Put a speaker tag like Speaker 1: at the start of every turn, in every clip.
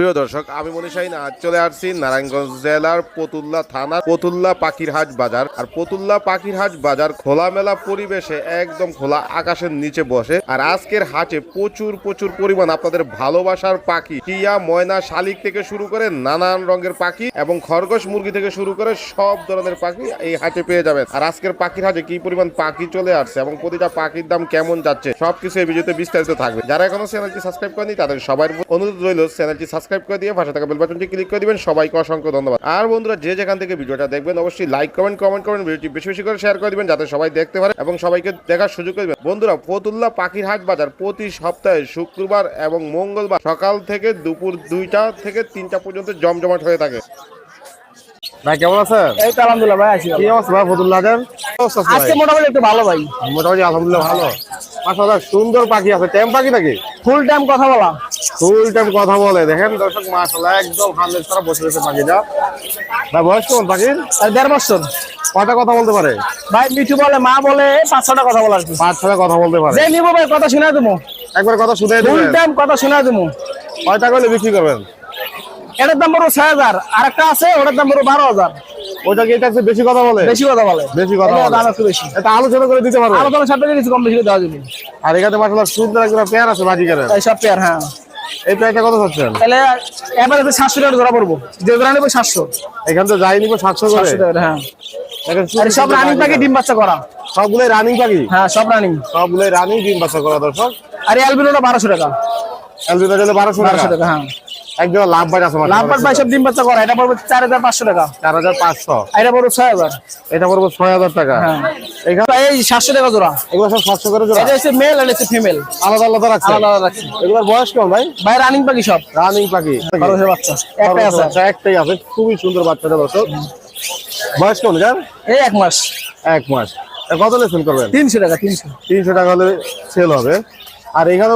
Speaker 1: প্রিয় দর্শক, আমি মনীষাইন আজ চলে আসছি নারায়ণগঞ্জ জেলার পতুল্লা থানা, পতুল্লা পাখিরহাট বাজার। আর পতুল্লা পাখিরহাট বাজার খোলামেলা পরিবেশে, একদম খোলা আকাশের নিচে বসে। আর আজকের হাটে প্রচুর প্রচুর পরিমাণ আপনাদের ভালোবাসার পাখি। টিয়া, ময়না, শালিক থেকে শুরু করে নানান রঙের পাখি এবং খরগোশ, মুরগি থেকে শুরু করে সব ধরনের পাখি এই হাটে পেয়ে যাবেন। আর আজকের পাখির হাটে কি পরিমাণ পাখি চলে আসছে এবং প্রতিটা পাখির দাম কেমন যাচ্ছে, সবকিছু এই ভিডিওতে বিস্তারিত থাকবে। যারা এখনও চ্যানেলটি সাবস্ক্রাইব করেনি তাদের সবার অনুরোধ রইল চ্যানেলটি সাবস্ক্রাইব করে দিয়ে পাশে থাকা বেল বাটনটি ক্লিক করে দিবেন। সবাইকে অসংখ্য ধন্যবাদ। আর বন্ধুরা যে যেখান থেকে ভিডিওটা দেখবেন অবশ্যই লাইক কমেন্ট কমেন্ট করবেন ভিডিওটি বেশি বেশি করে শেয়ার করে দিবেন যাতে সবাই দেখতে পারে এবং সবাইকে দেখার সুযোগ করে দিবেন। বন্ধুরা ফতুল্লা পাখির হাট বাজার প্রতি সপ্তাহে শুক্রবার এবং মঙ্গলবার সকাল থেকে দুপুর দুইটা থেকে তিনটা পর্যন্ত জমজমাট হয়ে থাকে। ভাই কেমন আছেন?
Speaker 2: এই তো আলহামদুলিল্লাহ ভাই আছি
Speaker 1: কি অবস্থা ভাই ফতুল্লা
Speaker 2: আজকে মোটামুটি একটু ভালো ভাই।
Speaker 1: মোটামুটি আলহামদুলিল্লাহ ভালো। মাসাল্লাহ সুন্দর পাখি আছে। টেম পাখি নাকি?
Speaker 2: ফুল টাইম কথা বলা।
Speaker 1: ফুল টাইম কথা বলে। দেখেন দর্শক মাসাল্লাহ একদম হান্ড্রেড তারা বসে রয়েছে পাখিটা। ভাই বয়স কেমন পাখির?
Speaker 2: দেড় বছর।
Speaker 1: কটা কথা বলতে পারে?
Speaker 2: ভাই মিঠু বলে মা বলে পাঁচ ছটা কথা বলা আর কি?
Speaker 1: পাঁচ ছটা কথা বলতে পারে।
Speaker 2: যে নিবো ভাই কথা শুনে দেবো
Speaker 1: একবার কথা শুনে
Speaker 2: ফুল টাইম কথা শুনে দেবো
Speaker 1: কয়টা করলে বিক্রি করবেন?
Speaker 2: এটার দাম বড় ছয় হাজার। আর একটা আছে ওটার দাম বড় বারো হাজার।
Speaker 1: ওইটা কি এটা বেশি কথা বলে?
Speaker 2: বেশি কথা বলে।
Speaker 1: বেশি কথা বলে।
Speaker 2: দাম একটু বেশি।
Speaker 1: এটা আলোচনা করে দিতে পারবে?
Speaker 2: আলোচনা কিছু কম বেশি করে দেওয়া যাবে।
Speaker 1: আর এখানে মাসাল্লাহ সুন্দর একজন পেয়ার আছে বাজিকারের
Speaker 2: এই সব পেয়ার হ্যাঁ।
Speaker 1: এই কত চাচ্ছেন?
Speaker 2: তাহলে এবারে তো সাতশো টাকা ধরা পড়ব। যে ধরা নেব সাতশো।
Speaker 1: এখান তো যাই নিবো সাতশো করে।
Speaker 2: সাতশো টাকা হ্যাঁ। আর সব রানিং পাখি ডিম বাচ্চা করা।
Speaker 1: সবগুলোই রানিং পাখি
Speaker 2: হ্যাঁ সব রানিং
Speaker 1: সবগুলোই রানিং ডিম বাচ্চা করা দর্শক।
Speaker 2: আর অ্যালবিনোটা বারোশো টাকা।
Speaker 1: বারোশো টাকা।
Speaker 2: টাকা হ্যাঁ।
Speaker 1: একদম লাভ আছে
Speaker 2: লাভবার ভাই সব ডিম বাচ্চা করা। এটা পড়বে চার হাজার পাঁচশো টাকা।
Speaker 1: চার হাজার পাঁচশো।
Speaker 2: আর এটা পড়বে ছয় হাজার।
Speaker 1: এটা পড়ব ছয় হাজার টাকা।
Speaker 2: হ্যাঁ।
Speaker 1: এখানে
Speaker 2: এই সাতশো টাকা জোড়া।
Speaker 1: এগুলো সব সাতশো করে জোড়া।
Speaker 2: এটা হচ্ছে মেল আর হচ্ছে ফিমেল
Speaker 1: আলাদা আলাদা রাখছে।
Speaker 2: আলাদা আলাদা রাখছি।
Speaker 1: এগুলোর বয়স কেমন ভাই?
Speaker 2: ভাই রানিং পাখি সব।
Speaker 1: রানিং পাখি।
Speaker 2: বাচ্চা। একটাই আছে।
Speaker 1: বাচ্চা একটাই আছে। খুবই সুন্দর বাচ্চাটা দর্শক। বয়স কেমন যার
Speaker 2: এই এক মাস।
Speaker 1: এক মাস। কত লেসেন করবেন?
Speaker 2: তিনশো টাকা তিনশো।
Speaker 1: তিনশো টাকা হলে সেল হবে। আর এখানে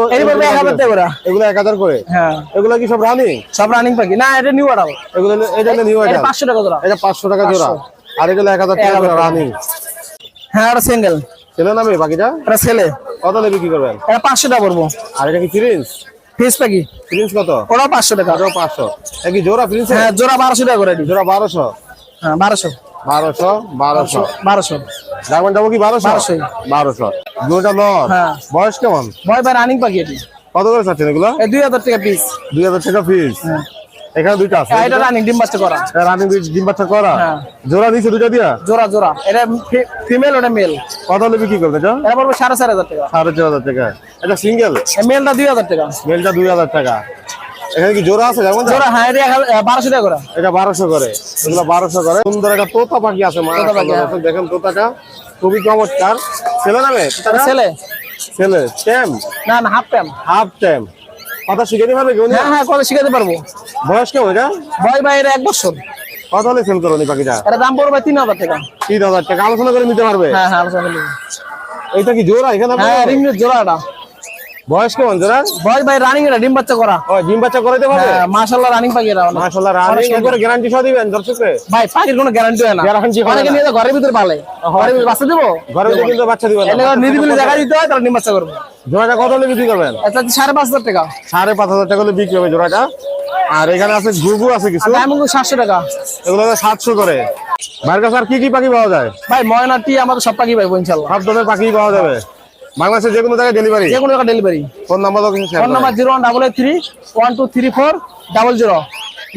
Speaker 2: করে
Speaker 1: এগুলো এক হাজার করে?
Speaker 2: হ্যাঁ।
Speaker 1: এগুলো কি সব রানিং
Speaker 2: সব রানিং পাখি না এটা নিউ আড়াল
Speaker 1: এগুলো এটা নিউ
Speaker 2: এটা টাকা জোড়া।
Speaker 1: এটা পাঁচশো টাকা জোড়া। আর এগুলো টাকা করে রানিং
Speaker 2: হ্যাঁ এটা সিঙ্গেল
Speaker 1: ছেলে নামে বাকিটা?
Speaker 2: এটা ছেলে।
Speaker 1: কত বিক্রি করবেন?
Speaker 2: এটা টাকা পড়ব।
Speaker 1: আর এটা কি ফ্রিন্স
Speaker 2: ফিস পাখি
Speaker 1: ফ্রিন্স কত?
Speaker 2: ওটাও পাঁচশো টাকা।
Speaker 1: জোড়া ফ্রিন্স
Speaker 2: হ্যাঁ জোড়া টাকা করে।
Speaker 1: জোড়া
Speaker 2: হ্যাঁ বারোশো।
Speaker 1: বারোশো বারোশো।
Speaker 2: বারোশো।
Speaker 1: ডায়মন্ড যাব কি বারোশো। বারোশো। দুটা লট?
Speaker 2: হ্যাঁ।
Speaker 1: বয়স কেমন?
Speaker 2: ভয় ভাই রানিং পাখি এটি।
Speaker 1: কত করে চাচ্ছেন এগুলো?
Speaker 2: দুই হাজার টাকা পিস
Speaker 1: দুই হাজার টাকা ফিস এখানে দুইটা আছে
Speaker 2: এটা রানিং ডিম বাচ্চা করা।
Speaker 1: রানিং ডিম বাচ্চা করা?
Speaker 2: হ্যাঁ।
Speaker 1: জোড়া দিচ্ছে দুটা দিয়া?
Speaker 2: জোড়া জোড়া। এটা ফিমেল ওটা মেল
Speaker 1: কত হলে বিক্রি করবে এটা?
Speaker 2: এটা পড়বে সাড়ে চার হাজার টাকা।
Speaker 1: সাড়ে চার হাজার টাকা। এটা সিঙ্গেল
Speaker 2: মেলটা দুই হাজার টাকা।
Speaker 1: মেলটা দুই হাজার টাকা। এখানে কি জোড়া আছে যেমন
Speaker 2: জোড়া হ্যাঁ এটা এক হাজার- আহ, বারোশো টাকা করে।
Speaker 1: এটা বারোশো করে। এগুলো বারোশো করে। সুন্দর একটা তোতা পাখি আছে
Speaker 2: হ্যাঁ।
Speaker 1: দেখেন তোতাটা। খুবই চমৎকার। ছেলে
Speaker 2: এটা ছেলে।
Speaker 1: ছেলে। টেম?
Speaker 2: না না হাফ টাইম
Speaker 1: হাফ টেম। কথা শিখে দিতে পারবে কেউ?
Speaker 2: হ্যাঁ হ্যাঁ করে শিখাতে পারব।
Speaker 1: বয়স কেমন এটা?
Speaker 2: ভয় ভাই এটা এক বছর।
Speaker 1: কত হলে সেল করো পাখিটা?
Speaker 2: এটা দাম পড়বে তিন হাজার টাকা।
Speaker 1: তিন হাজার টাকা। আলোচনা করে নিতে পারবে?
Speaker 2: হ্যাঁ হ্যাঁ আলোচনা করলে।
Speaker 1: এইটা কি জোড়া এখানে?
Speaker 2: হ্যাঁ রিং জোড়াটা
Speaker 1: বয়স কেমন জোড়া?
Speaker 2: ভয় ভাই রানিং এটা ডিম বাচ্চা করা।
Speaker 1: ও ডিম বাচ্চা করাইতে পারবে?
Speaker 2: হ্যাঁ মাশাআল্লাহ রানিং পাখি এটা
Speaker 1: মাশাআল্লাহ রানিং করে গ্যারান্টি সহ দিবেন দর্শককে
Speaker 2: ভাই পাখির কোনো গ্যারান্টি হয় না। অনেকে। নিয়ে যায় ঘরের ভিতরে পালে। ঘরের ভিতরে বাচ্চা দেবো?
Speaker 1: ঘরে ভিতরে কিন্তু বাচ্চা দিবেন
Speaker 2: এলে নিরিবিলি জায়গা দিতে হয় তাহলে ডিম বাচ্চা করব।
Speaker 1: জোড়াটা কত হলে বিক্রি করবেন?
Speaker 2: এটা হচ্ছে সাড়ে পাঁচ হাজার টাকা।
Speaker 1: সাড়ে পাঁচ হাজার টাকা হলে বিক্রি হবে জোড়াটা। আর এখানে আছে ঘুঘু আছে কিছু।
Speaker 2: ডায়মন্ড সাতশো টাকা।
Speaker 1: এগুলো সাতশো করে। বাইরের কাছে আর কি কি পাখি পাওয়া যায়?
Speaker 2: ভাই ময়নাটি আমাদের সব পাখি পাইবো ইনশাল্লাহ
Speaker 1: সব ধরনের পাখি পাওয়া যাবে। বাংলাদেশে যে কোনো জায়গায় ডেলিভারি
Speaker 2: যে কোনো টাকা delivery
Speaker 1: phone number location
Speaker 2: phone number zero one double eight three one two three four double zero.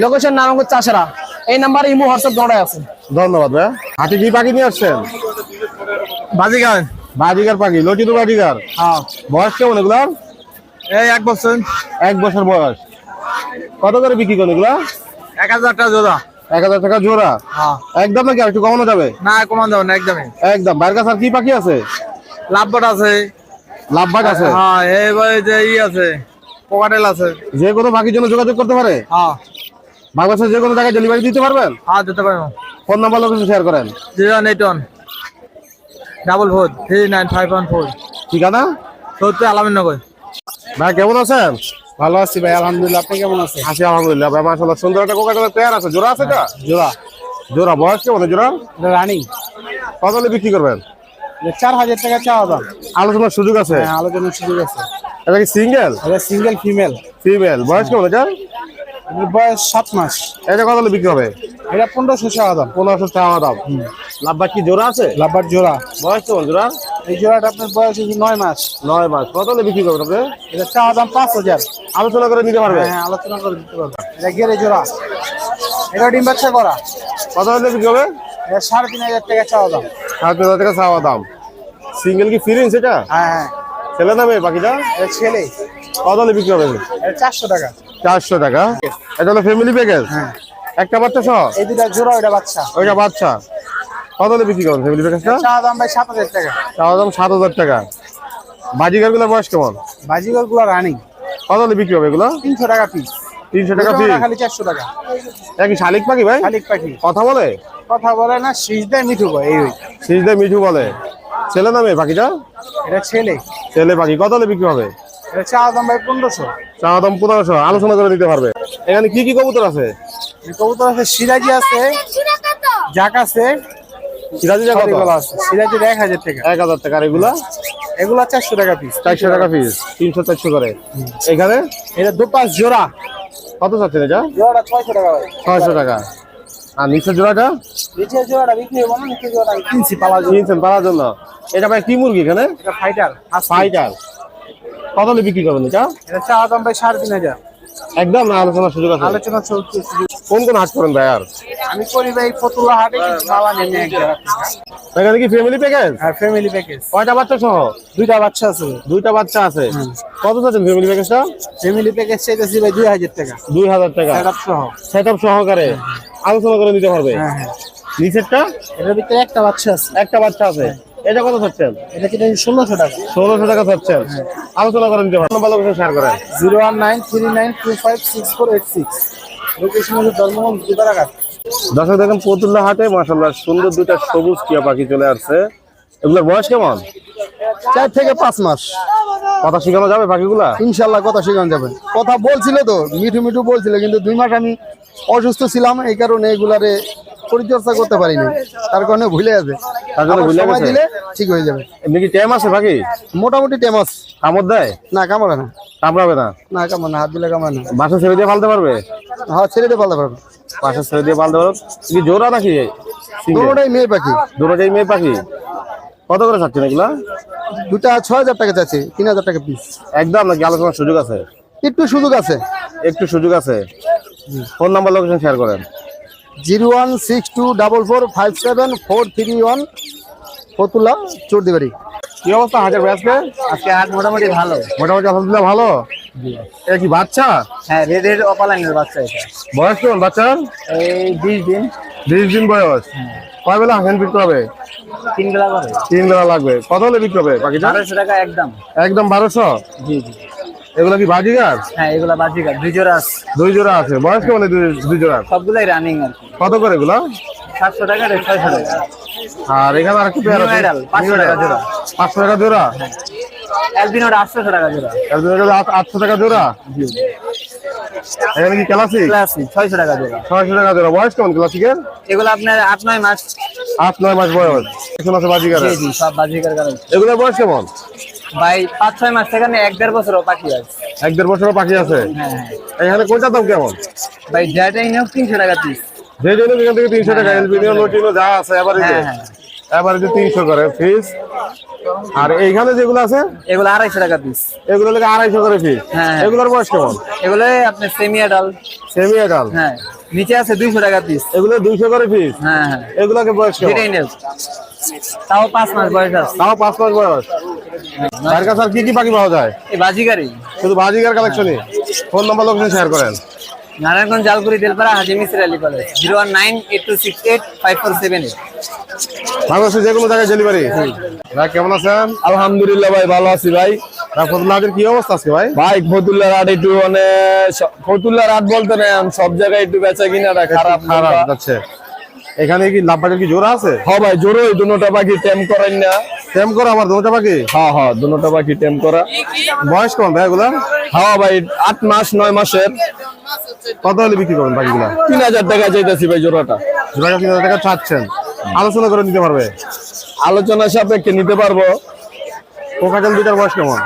Speaker 2: Location Narayanganj Chashara. এই নাম্বারে ইমো হোয়াটসঅ্যাপ দৌড়ায় আছে।
Speaker 1: ধন্যবাদ ভাই। হাতি কি পাখি নিয়ে আসছেন?
Speaker 2: বাজিগান
Speaker 1: বাজিকার পাখি বাজিকার
Speaker 2: হ্যাঁ।
Speaker 1: বয়স কেমন এগুলার?
Speaker 2: এই এক বছর।
Speaker 1: এক বছর বয়স। কত করে বিক্রি করেন এগুলা?
Speaker 2: এক হাজার টাকা জোড়া।
Speaker 1: এক হাজার টাকা জোড়া?
Speaker 2: হ্যাঁ।
Speaker 1: একদম নাকি আর একটু কমানো যাবে?
Speaker 2: না কমানো যাবে না একদমই।
Speaker 1: একদম। বাইরের কাছে আর কি পাখি আছে?
Speaker 2: লাভবাট আছে।
Speaker 1: লাভবাগ আছে?
Speaker 2: হ্যাঁ এইবার যে ই আছে পোকাটেল আছে।
Speaker 1: যে কোনো পাখির জন্য যোগাযোগ করতে পারে?
Speaker 2: হ্যাঁ।
Speaker 1: বাংলাদেশের যে কোনো জায়গায় ডেলিভারি দিতে পারবেন?
Speaker 2: হ্যাঁ দিতে পারব।
Speaker 1: ফোন নাম্বার লোকেশন শেয়ার করেন।
Speaker 2: Zero one eight one double four three nine five one four
Speaker 1: ঠিকানা?
Speaker 2: সত্তর আলামিনগর।
Speaker 1: ভাই কেমন আছেন?
Speaker 2: ভালো আছি ভাই আলহামদুলিল্লাহ। আপনি কেমন আছেন?
Speaker 1: আছি আলহামদুলিল্লাহ। ভাই মাশাআল্লাহ সুন্দর একটা কোকাটেলের পেয়ার আছে। জোড়া আছে এটা?
Speaker 2: জোড়া।
Speaker 1: জোড়া বয়স কেমন? জোড়া?
Speaker 2: রানিং।
Speaker 1: কত হলে বিক্রি করবেন?
Speaker 2: চার হাজার টাকা চাওয়া দাম।
Speaker 1: আলোচনার সুযোগ আছে?
Speaker 2: হ্যাঁ আলোচনার সুযোগ আছে।
Speaker 1: এটা কি সিঙ্গেল
Speaker 2: এটা সিঙ্গেল ফিমেল
Speaker 1: ফিমেল বয়স কেমন এটা
Speaker 3: বয়স সাত মাস।
Speaker 1: এটা কত বিক্রি হবে?
Speaker 3: এটা পনেরোশো টাকা দাম।
Speaker 1: পনেরোশো টাকা দাম। লাভবার কি জোড়া আছে?
Speaker 3: লাভবার জোড়া।
Speaker 1: বয়স কেমন জোড়া?
Speaker 3: এই জোড়াটা আপনার বয়স হচ্ছে নয় মাস।
Speaker 1: নয় মাস। কত হলে বিক্রি করবেন আপনি?
Speaker 3: এটা চাওয়া দাম পাঁচ হাজার।
Speaker 1: আলোচনা করে নিতে পারবে?
Speaker 3: হ্যাঁ আলোচনা করে দিতে পারব। এটা গেলে জোড়া। এটা ডিম বাচ্চা করা।
Speaker 1: কত হলে বিক্রি হবে?
Speaker 3: সাড়ে তিন হাজার টাকা চাওয়া দাম।
Speaker 1: সাত হাজার টাকা চাওয়া দাম। সিঙ্গেল কি ফিরিং সেটা?
Speaker 3: হ্যাঁ হ্যাঁ।
Speaker 1: ছেলে না মেয়ে? পাখিটা
Speaker 3: ছেলে।
Speaker 1: কত বিক্রি হবে?
Speaker 3: চারশো টাকা।
Speaker 1: চারশো টাকা। এটা হলো ফ্যামিলি প্যাকেজ
Speaker 3: হ্যাঁ।
Speaker 1: একটা বাচ্চা সহ?
Speaker 3: এই দুটা জোড়া ওইটা বাচ্চা।
Speaker 1: ওইটা বাচ্চা। কত বিক্রি করবেন ফ্যামিলি প্যাকেজটা
Speaker 3: চাওয়া দাম ভাই সাত হাজার টাকা।
Speaker 1: চাওয়া দাম সাত হাজার টাকা। বাজিগারগুলোর বয়স কেমন?
Speaker 3: বাজিগরগুলো রানিং
Speaker 1: কত হলে বিক্রি হবে এগুলো?
Speaker 3: তিনশো টাকা পিস
Speaker 1: তিনশো টাকা পিস
Speaker 3: খালি চারশো টাকা।
Speaker 1: কি শালিক পাখি ভাই?
Speaker 3: শালিক পাখি।
Speaker 1: কথা বলে?
Speaker 3: কথা বলে না শীষ দেয় মিঠু বয় এই
Speaker 1: মিঠু বলে। ছেলে না মেয়ে পাখিটা?
Speaker 3: এটা ছেলে।
Speaker 1: ছেলে পাখি। কত হলে বিক্রি হবে?
Speaker 3: এটা চাওয়া দাম ভাই পনেরোশো।
Speaker 1: চাওয়া দাম পনেরোশো। আলোচনা করে দিতে পারবে। এখানে কি কি কবুতর আছে?
Speaker 3: কবুতর আছে সিরাজি আছে জাক আছে
Speaker 1: সিরাজি কত?
Speaker 3: আছে। সিরাজির এক হাজার টাকা।
Speaker 1: এক হাজার টাকা। আর এগুলা?
Speaker 3: এগুলো চারশো টাকা পিস
Speaker 1: চারশো টাকা পিস তিনশো চারশো করে। এখানে?
Speaker 3: এটা দুপাশ জোড়া।
Speaker 1: কত চাচ্ছেন এটা?
Speaker 3: জোড়াটা ছয়শো টাকা
Speaker 1: ছয়শো টাকা। আর নিচের জোড়াটা?
Speaker 3: নিচের জোড়াটা বিক্রি হবে না নিচের জোড়াটা কিনছি পালা জোড়া
Speaker 1: কিনছেন পালার জন্য? এটা ভাই কি মুরগি এখানে?
Speaker 3: এটা ফাইটার
Speaker 1: ফাইটার কত বিক্রি করবেন এটা?
Speaker 3: এটা চাওয়া দাম ভাই সাড়ে তিন হাজার।
Speaker 1: একদম না আলোচনার সুযোগ আছে।
Speaker 3: আলোচনা চলছে
Speaker 1: কোন কোন হাট করেন ভাই আর?
Speaker 3: আমি করি ভাই ফতুল্লা হাটে কিছু মালা নেমে।
Speaker 1: এখানে কি ফ্যামিলি প্যাকেজ
Speaker 3: আর ফ্যামিলি প্যাকেজ
Speaker 1: কয়টা বাচ্চা সহ?
Speaker 3: দুইটা বাচ্চা আছে।
Speaker 1: দুইটা বাচ্চা আছে। কত চাচ্ছেন ফ্যামিলি প্যাকেজটা
Speaker 3: ফ্যামিলি প্যাকেজ চাইতেছি ভাই দুই হাজার টাকা।
Speaker 1: দুই হাজার টাকা।
Speaker 3: সেট আপ সহ।
Speaker 1: সেট আপ সহকারে আলোচনা করে নিতে পারবে?
Speaker 3: হ্যাঁ হ্যাঁ।
Speaker 1: নিচেরটা?
Speaker 3: এটার ভিতরে একটা বাচ্চা আছে।
Speaker 1: একটা বাচ্চা আছে। এটা কত চাচ্ছেন?
Speaker 3: এটা কিনে ষোলোশো টাকা?
Speaker 1: ষোলোশো টাকা চাচ্ছেন। আলোচনা করে নিতে পারবেন ভালো করে শেয়ার করেন।
Speaker 3: Zero one nine three nine two five six four eight six. Location হচ্ছে ধর্মগঞ্জ দুদারাঘাট
Speaker 1: দর্শক দেখেন পতুল্লা হাটে মাসাল্লাহ সুন্দর দুইটা সবুজ টিয়া পাখি চলে আসছে। এগুলোর বয়স কেমন?
Speaker 4: চার থেকে পাঁচ মাস।
Speaker 1: কথা শেখানো যাবে পাখিগুলা?
Speaker 4: ইনশাল্লাহ কথা শেখানো যাবে। কথা বলছিল তো মিঠু মিঠু বলছিল কিন্তু দুই মাস আমি অসুস্থ ছিলাম এই কারণে এগুলারে পরিচর্যা করতে পারিনি। তার কারণে ভুলে আছে
Speaker 1: তার জন্য ভুলে
Speaker 4: সময়
Speaker 1: গেছে?
Speaker 4: দিলে ঠিক হয়ে যাবে।
Speaker 1: এমনি কি টাইম আছে পাখি
Speaker 4: মোটামুটি টেমাস
Speaker 1: কামড় দেয়?
Speaker 4: না কামড়ে না।
Speaker 1: কামড়াবে না?
Speaker 4: না কামড়ে না হাত দিলে কামড়ে না।
Speaker 1: বাসা ছেড়ে দিয়ে পালতে পারবে?
Speaker 4: হ্যাঁ ছেড়ে দিয়ে পালতে পারব।
Speaker 1: বাসা ছেড়ে দিয়ে পালতে পারবে? কি জোড়া নাকি single?
Speaker 4: দুটোটাই মেয়ে পাখি।
Speaker 1: দুটোটাই মেয়ে পাখি? কত করে চাচ্ছেন এগুলা?
Speaker 4: দুটা ছয় হাজার টাকা চাচ্ছে তিন হাজার টাকা পিস
Speaker 1: একদম নাকি আলোচনার সুযোগ আছে?
Speaker 4: একটু সুযোগ আছে।
Speaker 1: একটু সুযোগ আছে। ফোন নাম্বার লোকেশন শেয়ার করেন।
Speaker 4: Zero one six two double four five seven four three one. Fatullah চর্দিবাড়ি।
Speaker 1: কি অবস্থা হাজার ব্যাসকে
Speaker 3: আজকে হাট মোটামুটি ভালো।
Speaker 1: মোটামুটি আলহামদুলিল্লাহ ভালো? এটা কি বাচ্চা?
Speaker 3: হ্যাঁ রেড রেড অপালাইনের বাচ্চা এটা।
Speaker 1: বয়স কেমন বাচ্চার
Speaker 3: এই বিশ দিন।
Speaker 1: বিশ দিন বয়স। কয় বেলা হ্যান্ড বিক্রি হবে?
Speaker 3: তিন বেলা করে।
Speaker 1: তিন বেলা লাগবে। কত হলে বিক্রি হবে পাখিটা
Speaker 3: বারোশো টাকা একদম।
Speaker 1: একদম বারোশো?
Speaker 3: জি জি।
Speaker 1: এগুলো কি বাজিগার
Speaker 3: হ্যাঁ এগুলা বাজিকার দুই জোড়া আছে।
Speaker 1: দুই জোড়া আছে। বয়স কেমন দুই- জোড়া
Speaker 3: সবগুলাই রানিং আর
Speaker 1: কত করে এগুলো?
Speaker 3: সাতশো টাকা রে ছয়শো টাকা।
Speaker 1: আর এখানে আর একটু পেয়ার আছে।
Speaker 3: 500 টাকা জোড়া।
Speaker 1: পাঁচশো টাকা জোড়া?
Speaker 3: ওটা আটশোশো টাকা জোড়া।
Speaker 1: এগুলো আটশো টাকা জোড়া? এখানে কি ক্লাসিক
Speaker 3: ক্লাসিক ছয়শো টাকা জোড়া।
Speaker 1: ছয়শো টাকা জোড়া। বয়স কেমন ক্লাসিকের
Speaker 3: এগুলো আপনার আট নয় মাস।
Speaker 1: আট নয় মাস বয়স। এখন আছে বাজিগার
Speaker 3: জি জি সব বাজিকার
Speaker 1: এগুলোর বয়স কেমন?
Speaker 3: ভাই পাঁচ ছয় মাস থেকে এক দেড় বছরও পাখি আছে।
Speaker 1: এক দেড় বছর পাখি আছে?
Speaker 3: হ্যাঁ হ্যাঁ।
Speaker 1: এখানে কোনটার দাম কেমন?
Speaker 3: ভাই যেটাই নিয়োগ তিনশো টাকা পিস
Speaker 1: যে জন্য এখান থেকে তিনশো টাকা এলবিনিও লোটিনো যা আছে এবারে
Speaker 3: হ্যাঁ হ্যাঁ।
Speaker 1: এবারে যে তিনশো করে ফিস আর এইখানে যেগুলো আছে?
Speaker 3: এগুলো আড়াইশো টাকা পিস
Speaker 1: এগুলো লেগে আড়াইশো করে ফিস
Speaker 3: হ্যাঁ।
Speaker 1: এগুলোর বয়স কেমন?
Speaker 3: এগুলো আপনার সেমি ডাল
Speaker 1: সেমি একাল
Speaker 3: হ্যাঁ। নিচে আছে দুইশো টাকা পিস
Speaker 1: এগুলো দুইশো করে ফিস
Speaker 3: হ্যাঁ হ্যাঁ।
Speaker 1: এগুলোকে বয়স কেমন?
Speaker 3: তাও পাঁচ মাস বয়স আছে।
Speaker 1: তাও পাঁচ মাস বয়স। তার কাছে আর কি কি পাখি পাওয়া যায়?
Speaker 3: এই বাজিকারই
Speaker 1: শুধু বাজিকার কালেকশনই ফোন নাম্বার লোকেশন শেয়ার করেন।
Speaker 3: Narayanganj Telpara Haji Ali college zero one nine eight two six eight five four seven eight.
Speaker 1: বাংলাদেশে যে কোনো জায়গায় ডেলিভারি ভাই কেমন আছেন?
Speaker 4: আলহামদুলিল্লাহ ভাই ভালো আছি ভাই।
Speaker 1: রাফতুল্লাহের কি অবস্থা আছে ভাই?
Speaker 4: ভাই ফতুল্লার হাট একটু মানে ফতুল্লার হাট বলতে না সব জায়গায় একটু বেচা কিনাটা খারাপ।
Speaker 1: খারাপ যাচ্ছে। এখানে কি লাভবাটের কি জোড়া আছে?
Speaker 4: হ্যাঁ ভাই জোরই দুটা পাখি টেম করেন না।
Speaker 1: সেম করা আমার দুটা পাখি
Speaker 4: হ্যাঁ হ্যাঁ দুটা পাখি টেম করা।
Speaker 1: বয়স কম ভাই এগুলা
Speaker 4: হ্যাঁ ভাই আট মাস নয় মাসের।
Speaker 1: কত হলে বিক্রি করবেন পাখিগুলা
Speaker 4: তিন হাজার টাকা চাইতেছি ভাই জোড়াটা।
Speaker 1: জোড়াটা তিন হাজার টাকা চাচ্ছেন। আলোচনা করে নিতে পারবে?
Speaker 4: আলোচনা সাপেক্ষে নিতে পারব।
Speaker 1: কোকাটেল দুটার বয়স কেমন?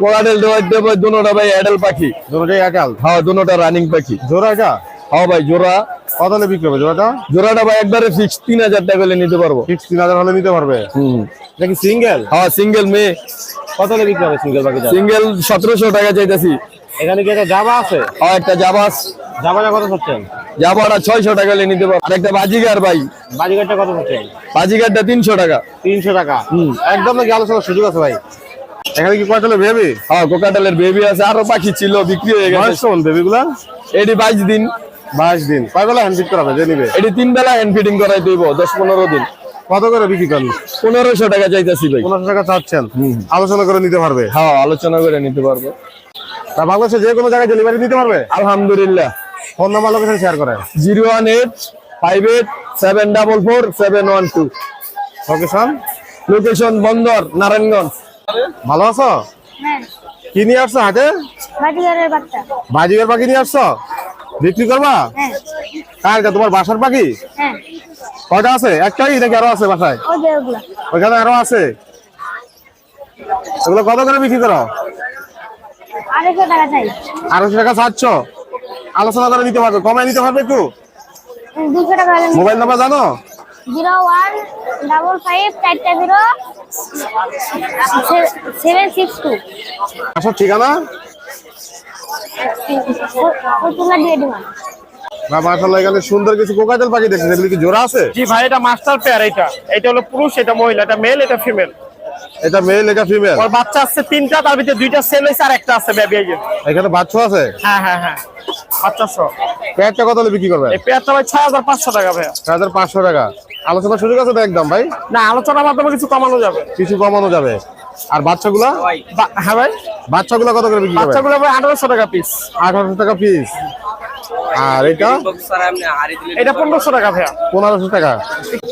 Speaker 5: কোয়াডেল ডোয়াইডে ভাই দুনোটা ভাই অ্যাডাল পাখি।
Speaker 1: দুটোটাই একাল?
Speaker 5: হ্যাঁ দুনোটা রানিং পাখি।
Speaker 1: জোড়া এটা?
Speaker 5: হ্যাঁ ভাই জোড়া।
Speaker 1: কত হলে বিক্রি হবে জোড়াটা?
Speaker 5: জোড়াটা ভাই একবারে ফিক্স তিন হাজার টাকা হলে নিতে পারব।
Speaker 1: ফিক্স তিন হাজার হলে নিতে পারবে?
Speaker 5: হুম।
Speaker 1: এটা কি সিঙ্গেল
Speaker 5: হ্যাঁ সিঙ্গেল মেয়ে।
Speaker 1: কত হলে বিক্রি হবে সিঙ্গেল পাখিটা
Speaker 5: সিঙ্গেল সতেরোশো টাকা চাইতেছি।
Speaker 1: এখানে কি একটা জাবা আছে?
Speaker 5: হ্যাঁ একটা জাবাস
Speaker 1: জাবাটা কত চাচ্ছেন
Speaker 5: জাবাটা ছয়শো টাকা হলে নিতে পারব। একটা বাজিগার ভাই।
Speaker 1: বাজিগারটা কত চাচ্ছেন
Speaker 5: বাজিগারটা তিনশো টাকা।
Speaker 1: তিনশো টাকা। একদম নাকি আলোচনার সুযোগ আছে ভাই? এখানে কি হলে বেবি
Speaker 5: হ্যাঁ কোকাটেলের বেবি আছে। আরও পাখি ছিল বিক্রি হয়ে গেছে।
Speaker 1: বয়স কেমন বেবি গুলা?
Speaker 5: এটি বাইশ দিন।
Speaker 1: বাইশ দিন। কয় বেলা হ্যান্ড ফিট করাবে? যে নিবে।
Speaker 5: এটি তিন বেলা হ্যান্ড ফিটিং করাই দিব দশ পনেরো দিন।
Speaker 1: কত করে বিক্রি করেন
Speaker 5: পনেরোশো টাকা চাইতেছি ভাই।
Speaker 1: পনেরোশো টাকা চাচ্ছেন। আলোচনা করে নিতে পারবে?
Speaker 5: হ্যাঁ আলোচনা করে নিতে পারব।
Speaker 1: তা বাংলাদেশে যে কোনো জায়গায় ডেলিভারি নিতে পারবে?
Speaker 5: আলহামদুলিল্লাহ।
Speaker 1: ফোন নাম্বার লোকেশন শেয়ার করেন
Speaker 5: zero one eight five eight seven double four seven one two.
Speaker 1: Location
Speaker 5: location Bandar Narayanganj.
Speaker 1: ভালো আছো?
Speaker 6: হ্যাঁ।
Speaker 1: কি নিয়ে আসছো
Speaker 6: বাটিঘরের বাচ্চা।
Speaker 1: বাজিগার পাখি নিয়ে আসছো? বিক্রি করবা?
Speaker 6: হ্যাঁ।
Speaker 1: কার তোমার বাসার পাখি?
Speaker 6: হ্যাঁ।
Speaker 1: কয়টা আছে? একটাই নাকি আরও আছে বাসায়? ওইখানে আরও আছে? এগুলো কত করে বিক্রি করো?
Speaker 6: আড়াইশো টাকা
Speaker 1: চাচ্ছ? আলোচনা করে নিতে পারবে। কমায় নিতে পারবে একটু? মোবাইল নাম্বার জানো?
Speaker 6: জিরো ওয়ান ডাবল ফাইভ চারটা জিরো সেভেন সিক্স টু।
Speaker 1: আসো ঠিকানা?
Speaker 6: পুতুলা দিয়ে দিবেন
Speaker 1: না মাশাআল্লাহ এখানে সুন্দর কিছু কোকাটেল পাখি দেখছি এগুলি কি জোড়া আছে?
Speaker 7: জি ভাই এটা মাস্টার পেয়ার এটা। এটা হলো পুরুষ এটা মহিলা এটা মেল এটা ফিমেল
Speaker 1: এটা মেল এটা ফিমেল
Speaker 7: ওর বাচ্চা আছে তিনটা তার ভিতরে দুইটা সেল হয়েছে আর একটা আছে বেবি এই
Speaker 1: এখানে বাচ্চা আছে?
Speaker 7: হ্যাঁ হ্যাঁ হ্যাঁ। বাচ্চা সহ
Speaker 1: পেয়ারটা কত হলে বিক্রি করবে
Speaker 7: এই পেয়ারটা ভাই ছয় হাজার পাঁচশো টাকা
Speaker 1: আলোচনার সুযোগ আছে তো একদম ভাই?
Speaker 7: না আলোচনার মাধ্যমে কিছু কমানো যাবে।
Speaker 1: কিছু কমানো যাবে। আর বাচ্চাগুলা?
Speaker 7: হ্যাঁ ভাই?
Speaker 1: বাচ্চাগুলা কত করে বিক্রি
Speaker 7: বাচ্চাগুলো আঠারোশো টাকা পিস
Speaker 1: আঠারোশো টাকা পিস আর এটা?
Speaker 7: এটা পনেরোশো টাকা ভাইয়া।
Speaker 1: পনেরোশো টাকা।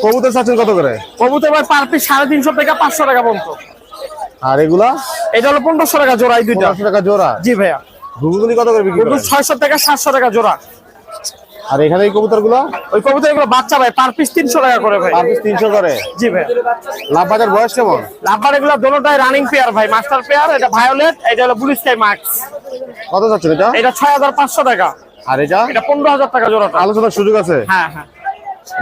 Speaker 1: কবুতর চাচ্ছেন কত করে?
Speaker 7: কবুতর ভাই পার পিস সাড়ে তিনশো টাকা পাঁচশো টাকা পর্যন্ত।
Speaker 1: আর এগুলা?
Speaker 7: এটা হলো পনেরোশো টাকা জোড়া এই দুইটা
Speaker 1: টাকা জোড়া।
Speaker 7: জি ভাইয়া।
Speaker 1: ঘুঘুগুলি কত করে বিক্রি
Speaker 7: ছয়শো টাকা সাতশো টাকা জোড়া।
Speaker 1: আর এখানে এই কবুতরগুলো
Speaker 7: ওই কবুতর এগুলো বাচ্চা ভাই পার পিস তিনশো টাকা করে ভাই।
Speaker 1: পার পিস তিনশো করে?
Speaker 7: জি ভাই।
Speaker 1: লাভ বাজার বয়স কেমন?
Speaker 7: লাভবার এগুলো দোনোটাই রানিং পেয়ার ভাই মাস্টার পেয়ার এটা ভায়োলেট এটা হলো ব্লু স্কাই মার্কস
Speaker 1: কত যাচ্ছেন এটা?
Speaker 7: এটা ছয় হাজার পাঁচশো টাকা।
Speaker 1: আর এটা?
Speaker 7: এটা পনেরো হাজার টাকা জোড়াটা।
Speaker 1: আলোচনার সুযোগ আছে?
Speaker 7: হ্যাঁ হ্যাঁ।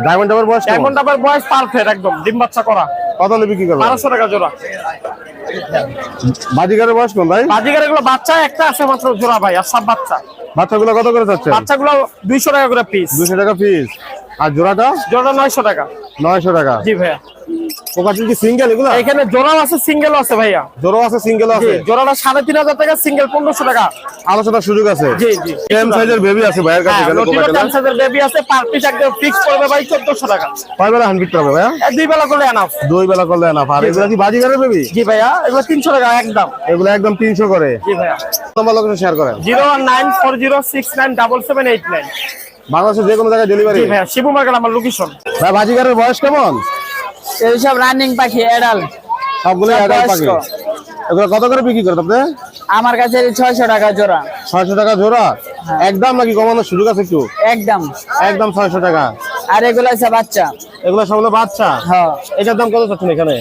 Speaker 1: ডায়মন্ড ডাবের বয়স
Speaker 7: ডায়মন্ড আবার বয়স পারফেক্ট একদম ডিম বাচ্চা করা।
Speaker 1: কত হলে বিক্রি করবে
Speaker 7: বারোশো টাকা জোড়া।
Speaker 1: বাজিগারের বয়স কোন ভাই?
Speaker 7: বাজিকার এগুলো বাচ্চা একটা আছে মাত্র জোড়া ভাই আর সব বাচ্চা।
Speaker 1: বাচ্চাগুলো কত করে যাচ্ছে
Speaker 7: বাচ্চাগুলো দুইশো টাকা করে পিস
Speaker 1: দুইশো টাকা পিস আর জোড়াটা?
Speaker 7: জোড়া নয়শো টাকা।
Speaker 1: নয়শো টাকা।
Speaker 7: জি ভাইয়া।
Speaker 1: পোকাটির কি সিঙ্গেল এগুলো?
Speaker 7: এখানে জোড়াও আছে আছে ভাইয়া।
Speaker 1: আছে সিঙ্গেল আছে?
Speaker 7: জোড়াটা সাড়ে তিন হাজার টাকা সিঙ্গেল পনেরোশো টাকা।
Speaker 1: আলোচনার সুযোগ আছে?
Speaker 7: জি জি।
Speaker 1: সেম সাইজের বেবি আছে ভাইয়ের কাছে
Speaker 7: হ্যাঁ
Speaker 1: এখানে
Speaker 7: লটিনো
Speaker 1: কোকাটেলের।
Speaker 7: ক্যান্সারের বেবি আছে পার পিস একদম ফিক্স করবে ভাই চোদ্দশো টাকা।
Speaker 1: কয় বেলা ভাইয়া?
Speaker 7: দুই বেলা করলে এনাফ
Speaker 1: দুই বেলা করলে না আর এগুলো কি বাজিগারের বেবি
Speaker 7: জি ভাইয়া এগুলো তিনশো টাকা একদম।
Speaker 1: এগুলো একদম তিনশো করে।
Speaker 7: জি ভাইয়া।
Speaker 1: তোমার লোকেশন শেয়ার করেন।
Speaker 7: Zero one nine four zero six nine double seven eight nine.
Speaker 1: বাংলাদেশের যে কোনো জায়গায় ডেলিভারি
Speaker 7: জি ভাইয়া শিবু মার্কেট আমার লোকেশন
Speaker 1: ভাই বাজিগারের বয়স কেমন?
Speaker 7: এইসব রানিং পাখি এডাল
Speaker 1: সবগুলো
Speaker 7: সব
Speaker 1: অ্যাডাল্ট পাখি এগুলো কত করে বিক্রি করেন আপনি
Speaker 7: আমার কাছে ছয়শো টাকা জোড়া।
Speaker 1: ছয়শো টাকা জোড়া? একদম নাকি কমানোর সুযোগ আছে একটু?
Speaker 7: একদম।
Speaker 1: একদম ছয়শো টাকা।
Speaker 7: আর এগুলো আছে বাচ্চা।
Speaker 1: এগুলো সবগুলো বাচ্চা?
Speaker 7: হ্যাঁ।
Speaker 1: এটার দাম কত চাচ্ছেন এখানে?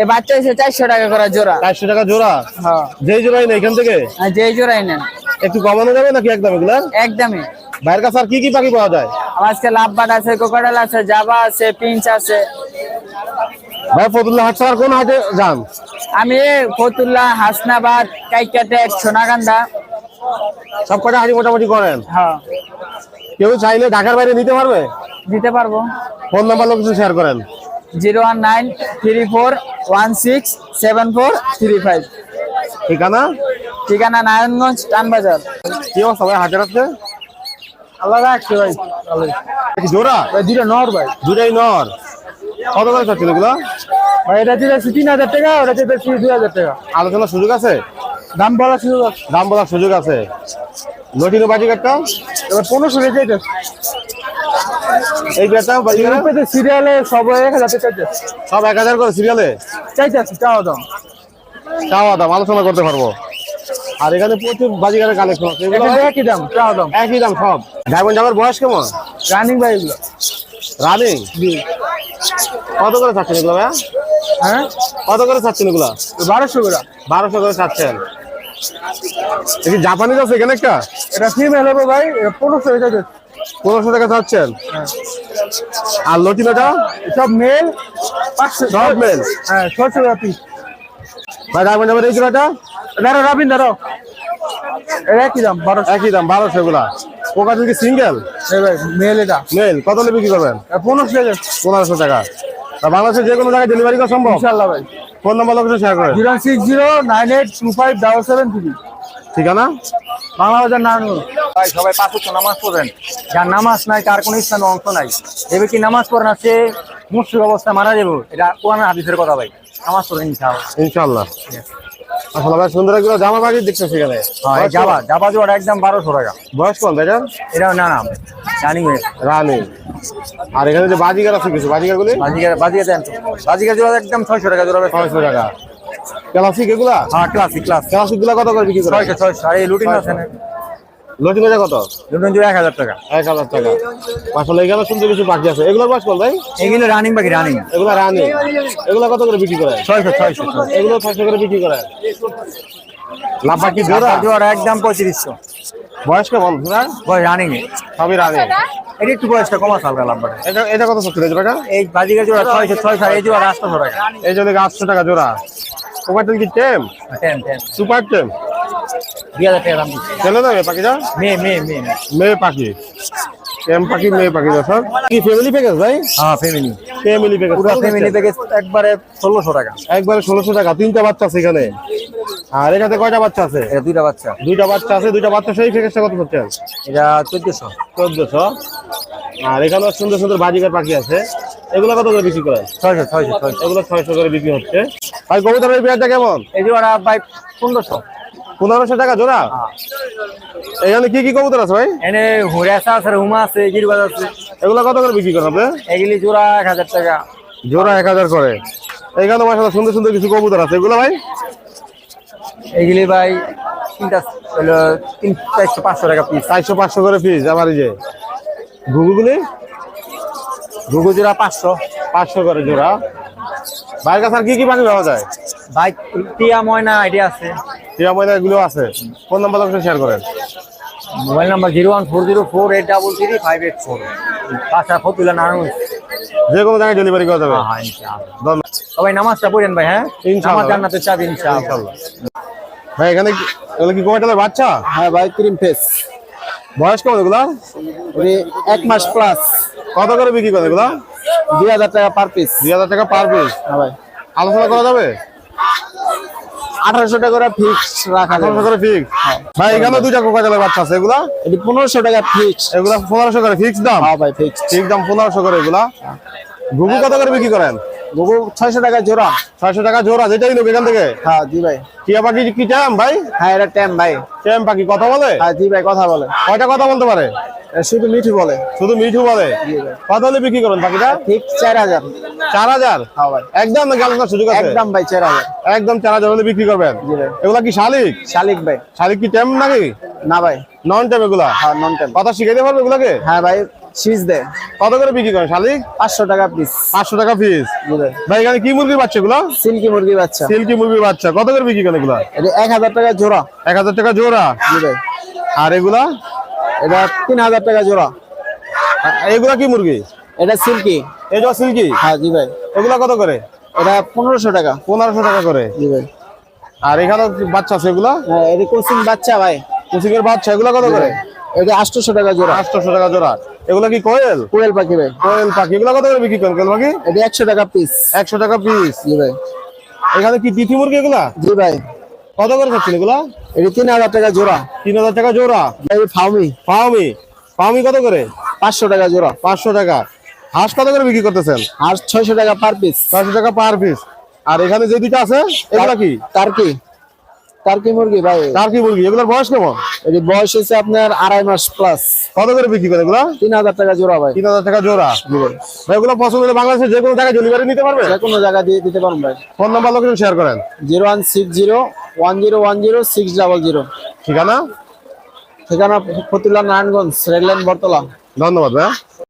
Speaker 7: এই বাচ্চা এসে চারশো টাকা করে জোড়া।
Speaker 1: চারশো টাকা জোড়া?
Speaker 7: হ্যাঁ।
Speaker 1: যেই জোড়াই নেই এখান থেকে?
Speaker 7: আর যেই জোড়াই নেন।
Speaker 1: একটু কমানো যাবে নাকি একদম এগুলা?
Speaker 7: একদমই।
Speaker 1: বাইরের কাছে আর কি কি পাখি পাওয়া যায়?
Speaker 7: আজকে লাভবাট আছে কোকাডাল আছে জাবা আছে পিঞ্চ আছে।
Speaker 1: ভাই ফতুল্লা কোন হাটে যান?
Speaker 7: আমি ফতুল্লাহ হাসনাবাদ কাইকাটেক সোনাগান্ধা।
Speaker 1: সব কটা হাঁড়ি মোটামুটি করেন?
Speaker 7: হ্যাঁ।
Speaker 1: কেউ চাইলে ঢাকার বাইরে নিতে পারবে?
Speaker 7: দিতে পারব।
Speaker 1: ফোন নাম্বার লোকেশন শেয়ার করেন।
Speaker 7: Zero one nine three four one six seven four three five.
Speaker 1: ঠিকানা?
Speaker 7: ঠিকানা নারায়ণগঞ্জ টানবাজার।
Speaker 1: কি অবস্থা ভাই হাটের আছে
Speaker 7: আল্লাহ রাখছে ভাই
Speaker 1: জোড়া?
Speaker 7: নর ভাই।
Speaker 1: দুটাই নর। কত করে চাচ্ছেন এগুলো?
Speaker 7: ভাই এটা দিতেছি তিন হাজার টাকা ওটা দিতেছি দুই হাজার টাকা।
Speaker 1: আলোচনার সুযোগ আছে?
Speaker 7: দাম বলা শুরু আছে।
Speaker 1: দাম বলার সুযোগ আছে। লটিনো বাজি কাটটা?
Speaker 7: এবার পনেরোশো রেখে
Speaker 1: এই বেটা
Speaker 7: ইউরোপেতে সিরিয়ালে সব এক হাজার চাইতে
Speaker 1: সব এক হাজার করে সিরিয়ালে?
Speaker 7: চাইতে আছে চাওয়া দাম।
Speaker 1: চাওয়া দাম আলোচনা করতে পারব। আর এখানে প্রচুর বাজিগারের কালেকশন আছে। এগুলো
Speaker 7: একই দাম চাওয়া দাম।
Speaker 1: একই দাম সব। ডায়মন্ড জামার বয়স কেমন?
Speaker 7: রানিং ভাই এগুলো।
Speaker 1: রানিং কত করে চাচ্ছেন এগুলো ভাইয়া?
Speaker 7: হ্যাঁ?
Speaker 1: কত করে চাচ্ছেন এগুলো?
Speaker 7: বারোশো করে।
Speaker 1: বারোশো করে চাচ্ছেন এই জাপানিজ আছে এখানে একটা?
Speaker 2: এটা ফিমেল হবে ভাই পনেরোশো এটা
Speaker 1: পনেরোশো টাকা চাচ্ছেন আর লটিনোটা
Speaker 2: সব মেল পাঁচশো
Speaker 1: সব মেল
Speaker 2: হ্যাঁ ছশো টাকা পিস
Speaker 1: ভাই রাখবেন যাবেন এই জোড়াটা
Speaker 2: দাঁড়ো রাবিন দাঁড়ো কি দাম বারোশো।
Speaker 1: একই দাম বারোশো এগুলা। পোকা কি সিঙ্গেল
Speaker 2: মেল এটা।
Speaker 1: মেল কত হলে বিক্রি করবেন?
Speaker 2: পনেরোশো টাকা।
Speaker 1: পনেরোশো টাকা। বাংলাদেশের যে কোনো জায়গায় ডেলিভারি করা সম্ভব?
Speaker 2: ইনশাআল্লাহ ভাই।
Speaker 1: ফোন নম্বর লোকেশন শেয়ার করেন
Speaker 2: zero six zero nine eight two five double seven three
Speaker 1: ঠিকানা?
Speaker 2: বাংলা বাজার নারায়ণগঞ্জ।
Speaker 3: ভাই সবাই পাঁচ ওয়াক্ত নামাজ পড়বেন যার নামাজ নাই তার কোনো ইসলামে অংশ নাই। যে ব্যক্তি নামাজ পড়ে না সে মুসলিম অবস্থায় মারা যাবে? এটা কোরআন হাদিসের কথা ভাই। নামাজ পড়েন ইনশাআল্লাহ।
Speaker 1: ইনশাল্লাহ আসলে ভাই সুন্দর জামা পাখি দেখছ সেখানে?
Speaker 3: হ্যাঁ জামা জামা জোড়া একদম বারোশো টাকা।
Speaker 1: বয়স কোন ভাইটা
Speaker 3: এটা না না জানি
Speaker 1: রানী। আর এখানে যে বাজিগার আছে কিছু? বাজিগার গুলি
Speaker 3: বাজিকার বাজিকা দেন। বাজিকার জোড়া একদম ছয়শো টাকা জোড়া
Speaker 1: ছয়শো টাকা। ক্লাসিক এগুলা?
Speaker 3: হ্যাঁ ক্লাসিক ক্লাস
Speaker 1: ক্লাসিকগুলা কত করে বিক্রি করে?
Speaker 3: ছয়শো ছয়শো। আর এই লুটিন আছে না?
Speaker 1: লটি বাজা কত?
Speaker 3: লুটিন জোড়া এক হাজার টাকা।
Speaker 1: এক হাজার টাকা। আসলে এখানে সুন্দর কিছু পাখি আছে। এগুলো বয়স কোন ভাই?
Speaker 3: এগুলো রানিং বাকি রানিং
Speaker 1: এগুলো রানী এগুলো কত করে বিক্রি করে?
Speaker 3: ছয়শো ছয়শো।
Speaker 1: এগুলো ছয়শো করে বিক্রি করে। লাভ পাখি জোড়া?
Speaker 3: জোড়া একদম পঁয়ত্রিশশো।
Speaker 1: বয়স কেমন? জোড়া
Speaker 3: বয় রানিং
Speaker 1: সবই রানী
Speaker 3: এটা একটু বয়সটা কমা সালকা লাম্বার
Speaker 1: এটা এটা কত সত্যি টাকা
Speaker 3: এই বাজিকার জোড়া ছয়শো ছয়শো আর এই জোড়া আটশো টাকা।
Speaker 1: এই জন্য আটশো টাকা জোড়া? সুপার কি টেম
Speaker 3: টেন টেন
Speaker 1: সুপার টেম
Speaker 3: দুই হাজার টাকা দাম দিচ্ছি
Speaker 1: চলে যাবে পাখিটা
Speaker 3: মেয়ে মেয়ে মেয়ে
Speaker 1: মেয়ে পাখি টেম পাখি মেয়ে পাখি দর্শক কি ফ্যামিলি প্যাকেজ ভাই?
Speaker 3: হ্যাঁ ফ্যামিলি
Speaker 1: ফ্যামিলি প্যাকেজ
Speaker 3: পুরো ফ্যামিলি প্যাকেজ একবারে ষোলোশো টাকা।
Speaker 1: একবারে ষোলোশো টাকা তিনটা বাচ্চা আছে এখানে। আর এখানে কয়টা বাচ্চা আছে?
Speaker 3: এটা দুইটা বাচ্চা।
Speaker 1: দুইটা বাচ্চা আছে দুইটা বাচ্চা সেই প্যাকেজটা কত হচ্ছে?
Speaker 3: এটা চোদ্দশো।
Speaker 1: চোদ্দশো। আর এখানে সুন্দর সুন্দর বাজিকার পাখি আছে। এগুলো কত করে বিক্রি করেন?
Speaker 3: ছয়শো ছয়শো ছয়শো।
Speaker 1: এগুলো ছয়শো করে বিক্রি হচ্ছে। ভাই কেমন?
Speaker 3: এই বাই পনেরোশো।
Speaker 1: পনেরোশো টাকা জোড়া? এখানে কি কি কবুতর আছে ভাই?
Speaker 3: এনে হুড়াসা আছে হুমা আছে গিরবাজ আছে।
Speaker 1: এগুলো কত করে বিক্রি করেন আপনি?
Speaker 3: এগুলি জোড়া এক হাজার টাকা।
Speaker 1: জোড়া এক হাজার করে। এখানে মাসাল্লাহ সুন্দর সুন্দর কিছু কবুতর আছে। এগুলো ভাই?
Speaker 3: এগুলি ভাই তিনটা হলো তিন চারশো পাঁচশো টাকা পিস
Speaker 1: চারশো পাঁচশো করে পিস আমার যে। ঘুঘুগুলি?
Speaker 3: ঘুঘু জোড়া পাঁচশো।
Speaker 1: পাঁচশো করে জোড়া। বাইরের কাছে আর কি কি পাখি পাওয়া যায়?
Speaker 3: বাইক টিয়া ময়না আইডিয়া আছে।
Speaker 1: টিয়া ময়না এগুলো আছে। ফোন নাম্বার লোকেশন শেয়ার করেন।
Speaker 3: Mobile number zero one four zero four eight double three five eight four. তাছাড়া ফতুল্লা নারায়ণ
Speaker 1: যে কোনো জায়গায় ডেলিভারি করা যাবে।
Speaker 3: হ্যাঁ ইনশাআল্লাহ। সবাই নামাজটা পড়েন ভাই হ্যাঁ?
Speaker 1: ইনশাআল্লাহ।
Speaker 3: জান্নাতের চাবি ইনশাআল্লাহ।
Speaker 1: ভাই এখানে কি- এগুলো কি কোয়াটালের বাচ্চা?
Speaker 8: হ্যাঁ ভাই ক্রিম ফেস।
Speaker 1: বয়স কেমন এগুলা?
Speaker 8: এক মাস প্লাস
Speaker 1: কত করে বিক্রি করে এগুলা?
Speaker 8: দুই হাজার টাকা পার পিস
Speaker 1: দুই হাজার টাকা পার পিস
Speaker 8: হ্যাঁ ভাই।
Speaker 1: আলোচনা করা যাবে?
Speaker 8: আঠারোশো টাকা করে ফিক্স রাখা যাবে।
Speaker 1: করে ফিক্স ভাই এখানে দুইটা বাচ্চা আছে এগুলা?
Speaker 8: এটি টাকা ফিক্স
Speaker 1: এগুলা পনেরোশো করে ফিক্স দাম?
Speaker 8: হ্যাঁ ভাই ফিক্স
Speaker 1: দাম পনেরোশো করে এগুলা। ঘুঘু কত করে বিক্রি করেন?
Speaker 8: গোবর ছয়শো টাকা জোড়া
Speaker 1: ছয়শো টাকা জোড়া যেটাই নেবে এখান থেকে।
Speaker 8: হ্যাঁ জি ভাই।
Speaker 1: টিয়া পাখি কি চাম ভাই?
Speaker 8: হ্যাঁ এটা ট্যাম ভাই।
Speaker 1: টেম পাখি কথা বলে?
Speaker 8: হ্যাঁ জি ভাই কথা বলে।
Speaker 1: কয়টা কথা বলতে পারে?
Speaker 8: শুধু মিঠু বলে।
Speaker 1: শুধু মিঠু বলে? কত হলে বিক্রি করেন পাখিটা?
Speaker 8: ঠিক চার হাজার।
Speaker 1: চার হাজার?
Speaker 8: হ্যাঁ
Speaker 1: একদম আলোচনার সুযোগ আছে?
Speaker 8: একদম ভাই চার হাজার।
Speaker 1: একদম চার হাজার হলে বিক্রি করবেন? এগুলা কি শালিক?
Speaker 8: শালিক ভাই।
Speaker 1: শালিক কি টেম নাকি?
Speaker 8: না ভাই।
Speaker 1: নন টেম এগুলা?
Speaker 8: হ্যাঁ নন ট্যাম
Speaker 1: কথা শিখাইতে পারবে এগুলাকে?
Speaker 8: হ্যাঁ ভাই সিজ দে
Speaker 1: কত করে বিক্রি করেন শালিক
Speaker 8: পাঁচশো টাকা পিস
Speaker 1: পাঁচশো টাকা পিস
Speaker 8: ভাই
Speaker 1: এখানে কি মুরগির বাচ্চা এগুলো?
Speaker 8: সিল্কি মুরগি বাচ্চা।
Speaker 1: সিল্কি মুরগির বাচ্চা। কত করে বিক্রি করেন এগুলা?
Speaker 8: এটা এক হাজার টাকা জোড়া।
Speaker 1: এক হাজার টাকা জোড়া? আর এগুলা?
Speaker 8: এটা তিন হাজার টাকা জোড়া।
Speaker 1: এগুলা কি মুরগি?
Speaker 8: এটা সিল্কি।
Speaker 1: যে সিল্কি?
Speaker 8: হ্যাঁ জি ভাই।
Speaker 1: এগুলা কত করে?
Speaker 8: এটা পনেরোশো টাকা।
Speaker 1: পনেরোশো টাকা করে।
Speaker 8: জি ভাই।
Speaker 1: আর এখানে বাচ্চা আছে এগুলা?
Speaker 8: হ্যাঁ এটা কোচিং বাচ্চা ভাই।
Speaker 1: কুচিং এর বাচ্চা এগুলা কত করে?
Speaker 8: এটা আটশোশো টাকা জোড়া।
Speaker 1: আটশোশো টাকা জোড়া। এগুলা কি কোয়েল?
Speaker 8: কোয়েল পাখি ভাই।
Speaker 1: কোয়েল পাখি। এগুলা কত করে বিক্রি করেন কোয়েল পাখি?
Speaker 8: এটা টাকা পিস
Speaker 1: একশো টাকা পিস
Speaker 8: জি ভাই।
Speaker 1: এখানে কি তিথি মুরগি এগুলা?
Speaker 8: জি ভাই।
Speaker 1: কত করে খাচ্ছেন এগুলা?
Speaker 8: এটা তিন হাজার টাকা জোড়া।
Speaker 1: তিন হাজার টাকা জোড়া।
Speaker 8: এই ফাউমি।
Speaker 1: পাওমি কত করে?
Speaker 8: পাঁচশো টাকা জোড়া।
Speaker 1: পাঁচশো টাকা। হাঁস কত করে বিক্রি করতেছেন?
Speaker 8: আর ছয়শো টাকা পার পিস
Speaker 1: চারশো টাকা পার পিস আর এখানে যে দুইটা আছে এগুলা কি?
Speaker 8: টার্কি টার্কি মুরগি ভাই।
Speaker 1: তার কি মুরগি এগুলোর বয়স কেমন?
Speaker 8: এটি বয়স হচ্ছে আপনার আড়াই মাস প্লাস
Speaker 1: কত করে বিক্রি করে এগুলা?
Speaker 8: তিন হাজার টাকা জোড়া ভাই।
Speaker 1: তিন হাজার টাকা জোড়া। ভাই এগুলো পছন্দ হলে বাংলাদেশের যে কোনো জায়গায় ডেলিভারি নিতে পারবে?
Speaker 8: যে কোনো জায়গা দিয়ে দিতে পারেন ভাই।
Speaker 1: ফোন নাম্বার লোকেশন শেয়ার করেন।
Speaker 8: Zero one six zero one zero one zero six double zero.
Speaker 1: ঠিকানা?
Speaker 8: ঠিকানা ফতুল্লা নারায়ণগঞ্জ রেললাইন বর্তলা
Speaker 1: ধন্যবাদ ভাই।